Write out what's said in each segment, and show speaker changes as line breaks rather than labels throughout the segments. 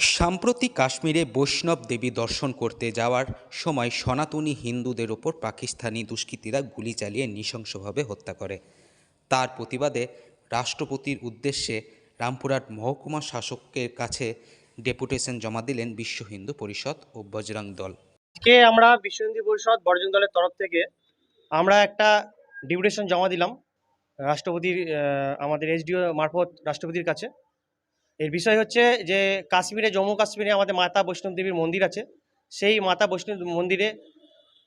সাম্প্রতি কাশ্মীরে বৈষ্ণব দেবী দর্শন করতে যাওয়ার সময় সনাতনী হিন্দুদের ওপর পাকিস্তানি দুষ্কৃতীরা গুলি চালিয়ে নৃশংসভাবে হত্যা করে। তার প্রতিবাদে রাষ্ট্রপতির উদ্দেশ্যে রামপুরহাট মহকুমা শাসকের কাছে ডেপুটেশন জমা দিলেন বিশ্ব হিন্দু পরিষদ ও বজরং দল।
আজকে আমরা বিশ্ব হিন্দু পরিষদ বর্জন দলের তরফ থেকে আমরা একটা ডেপুটেশন জমা দিলাম রাষ্ট্রপতির আমাদের এসডিও মারফত রাষ্ট্রপতির কাছে। এর বিষয় হচ্ছে যে কাশ্মীরে, জম্মু কাশ্মীরে আমাদের মাতা বৈষ্ণব দেবীর মন্দির আছে। সেই মাতা বৈষ্ণব মন্দিরে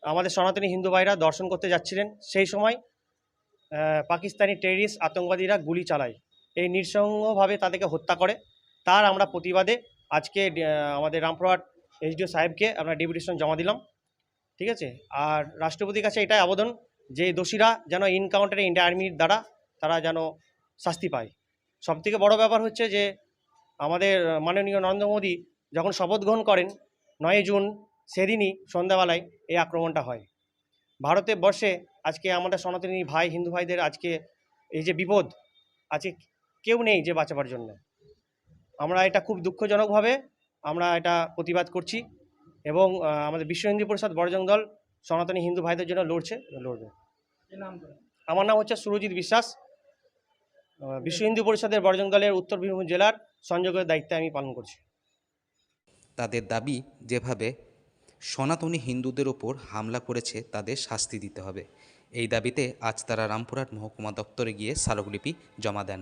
আমাদের সনাতনী হিন্দু ভাইরা দর্শন করতে যাচ্ছিলেন। সেই সময় পাকিস্তানি টেরিস্ট আতঙ্কবাদীরা গুলি চালায়। এই নৃসংহভাবে তাদেরকে হত্যা করে। তার আমরা প্রতিবাদে আজকে আমাদের রামপুরহাট এসডিও সাহেবকে আমরা ডেপুটেশন জমা দিলাম। ঠিক আছে? আর রাষ্ট্রপতির কাছে এটাই আবেদন যে দোষীরা যেন ইনকাউন্টারে ইন্ডিয়া আর্মির দ্বারা তারা যেন শাস্তি পায়। সবথেকে বড় ব্যাপার হচ্ছে যে আমাদের মাননীয় নরেন্দ্র মোদী যখন শপথ গ্রহণ করেন, নয় জুন সেদিনই সন্ধ্যাবেলায় এই আক্রমণটা হয়। ভারতে বর্ষে আজকে আমাদের সনাতনী ভাই হিন্দু ভাইদের আজকে এই যে বিপদ আজকে কেউ নেই যে বাঁচাবার জন্য। আমরা এটা খুব দুঃখজনকভাবে আমরা এটা প্রতিবাদ করছি এবং আমাদের বিশ্ব হিন্দু পরিষদ বড়জং দল সনাতনী হিন্দু ভাইদের জন্য লড়ছে লড়বে। আমার নাম হচ্ছে সুরজিৎ বিশ্বাস। বিশ্ব হিন্দু পরিষদের বড়জং দলের উত্তর বীরভূম জেলার সংযোগের দায়িত্বে আমি পালন করছি।
তাদের দাবি যেভাবে সনাতনী হিন্দুদের ওপর হামলা করেছে তাদের শাস্তি দিতে হবে। এই দাবিতে আজ তারা রামপুরহাট মহকুমা দপ্তরে গিয়ে স্মারকলিপি জমা দেন।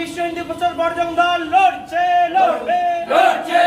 বিশ্ব হিন্দু প্রচার বর্জন দল লড়ছে লড়বে। লড়ছে।